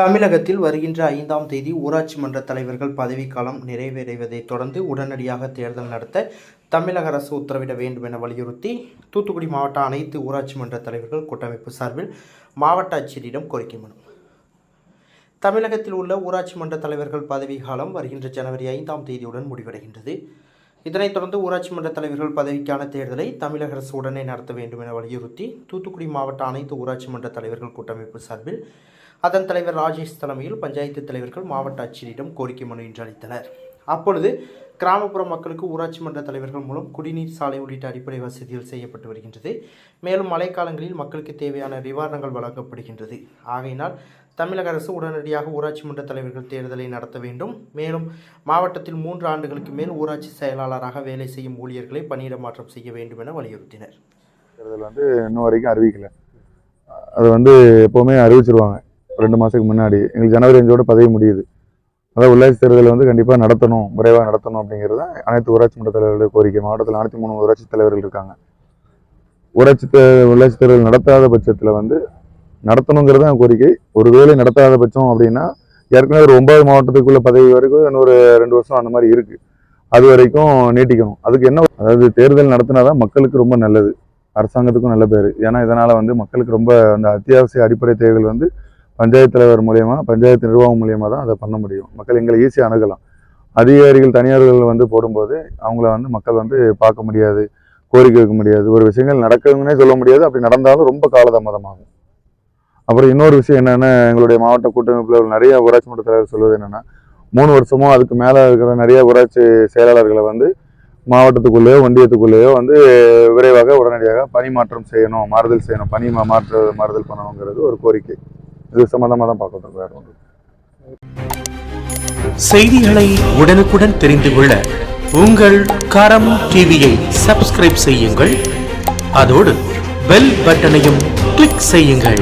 தமிழகத்தில் வருகின்ற ஐந்தாம் தேதி ஊராட்சி மன்ற தலைவர்கள் பதவிக்காலம் நிறைவேறுவதைத் தொடர்ந்து உடனடியாக தேர்தல் நடத்த தமிழக அரசு உத்தரவிட வேண்டும் என வலியுறுத்தி தூத்துக்குடி மாவட்ட அனைத்து ஊராட்சி மன்ற தலைவர்கள் கூட்டமைப்பு சார்பில் மாவட்ட ஆட்சியரிடம் கோரிக்கை மனு. தமிழகத்தில் உள்ள ஊராட்சி மன்ற தலைவர்கள் பதவிக்காலம் வருகின்ற ஜனவரி ஐந்தாம் தேதியுடன் முடிவடைகின்றது. இதனைத் தொடர்ந்து ஊராட்சி மன்ற தலைவர்கள் பதவிக்கான தேர்தலை தமிழக அரசு உடனே நடத்த வேண்டும் என வலியுறுத்தி தூத்துக்குடி மாவட்ட அனைத்து ஊராட்சி மன்ற தலைவர்கள் கூட்டமைப்பு சார்பில் அதன் தலைவர் ராஜேஷ் தலைமையில் பஞ்சாயத்து தலைவர்கள் மாவட்ட ஆட்சியரிடம் கோரிக்கை மனு இன்று அளித்தனர். அப்பொழுது கிராமப்புற மக்களுக்கு ஊராட்சி மன்ற தலைவர்கள் மூலம் குடிநீர் சாலை உள்ளிட்ட அடிப்படை வசதிகள் செய்யப்பட்டு வருகின்றது. மேலும் மழைக்காலங்களில் மக்களுக்கு தேவையான நிவாரணங்கள் வழங்கப்படுகின்றது. ஆகையினால் தமிழக அரசு உடனடியாக ஊராட்சி மன்ற தலைவர்கள் தேர்தலை நடத்த வேண்டும். மேலும் மாவட்டத்தில் மூன்று ஆண்டுகளுக்கு மேல் ஊராட்சி செயலாளராக வேலை செய்யும் ஊழியர்களை பணியிட மாற்றம் செய்ய வேண்டும் என வலியுறுத்தினர். தேர்தல் வந்து இன்னும் வரைக்கும் அறிவிக்கல. அது வந்து எப்போவுமே அறிவிச்சிருவாங்க. ரெண்டு மாதத்துக்கு முன்னாடி. எங்களுக்கு ஜனவரி அஞ்சோட பதவி முடியுது. அதாவது உள்ளாட்சி தேர்தலை வந்து கண்டிப்பாக நடத்தணும் விரைவாக நடத்தணும் அப்படிங்கிறது தான் அனைத்து ஊராட்சி மன்ற தலைவர்களுடைய கோரிக்கை. மாவட்டத்தில் அனைத்து மூணு ஊராட்சி தலைவர்கள் இருக்காங்க. ஊராட்சி தே உள்ளாட்சி தேர்தல் நடத்தாத பட்சத்தில் வந்து நடத்தணுங்கிறது தான் கோரிக்கை. ஒருவேளை நடத்தாத பட்சம் அப்படின்னா ஏற்கனவே ஒரு ஒன்பது மாவட்டத்துக்குள்ள பதவி வரைக்கும் இன்னொரு ரெண்டு வருஷம் அந்த மாதிரி இருக்குது அது வரைக்கும் நீட்டிக்கணும். அதுக்கு என்ன அதாவது தேர்தல் நடத்தினா தான் மக்களுக்கு ரொம்ப நல்லது. அரசாங்கத்துக்கும் நல்ல பேர். ஏன்னா இதனால் வந்து மக்களுக்கு ரொம்ப அந்த அத்தியாவசிய அடிப்படை தேவைகள் வந்து பஞ்சாயத்து தலைவர் மூலயமா பஞ்சாயத்து நிர்வாகம் மூலயமா தான் அதை பண்ண முடியும். மக்கள் எங்களை ஈஸியாக அணுகலாம். அதிகாரிகள் தனியார்கள் வந்து போடும்போது அவங்கள வந்து மக்கள் வந்து பார்க்க முடியாது கோரிக்கை வைக்க முடியாது. ஒரு விஷயங்கள் நடக்குதுன்னே சொல்ல முடியாது. அப்படி நடந்தாலும் ரொம்ப காலதாமதமாகும். அப்புறம் இன்னொரு விஷயம் என்னென்னா எங்களுடைய மாவட்ட கூட்டமைப்பில் நிறைய ஊராட்சி மன்ற தலைவர் சொல்வது என்னென்னா மூணு வருஷமோ அதுக்கு மேலே இருக்கிற நிறைய ஊராட்சி செயலாளர்களை வந்து மாவட்டத்துக்குள்ளேயோ ஒன்றியத்துக்குள்ளேயோ வந்து விரைவாக உடனடியாக பணி மாற்றம் செய்யணும் மாறுதல் செய்யணும். பணி மா- மாற்று மாறுதல் பண்ணணுங்கிறது ஒரு கோரிக்கை. இது சம்மந்தமாக தான் பார்க்கணும் வேற ஒன்று செய்திகளை உடனுக்குடன் தெரிந்து கொள்ள உங்கள் கரம் டிவியை சப்ஸ்கிரைப் செய்யுங்கள். அதோடு பெல் பட்டனையும் கிளிக் செய்யுங்கள்.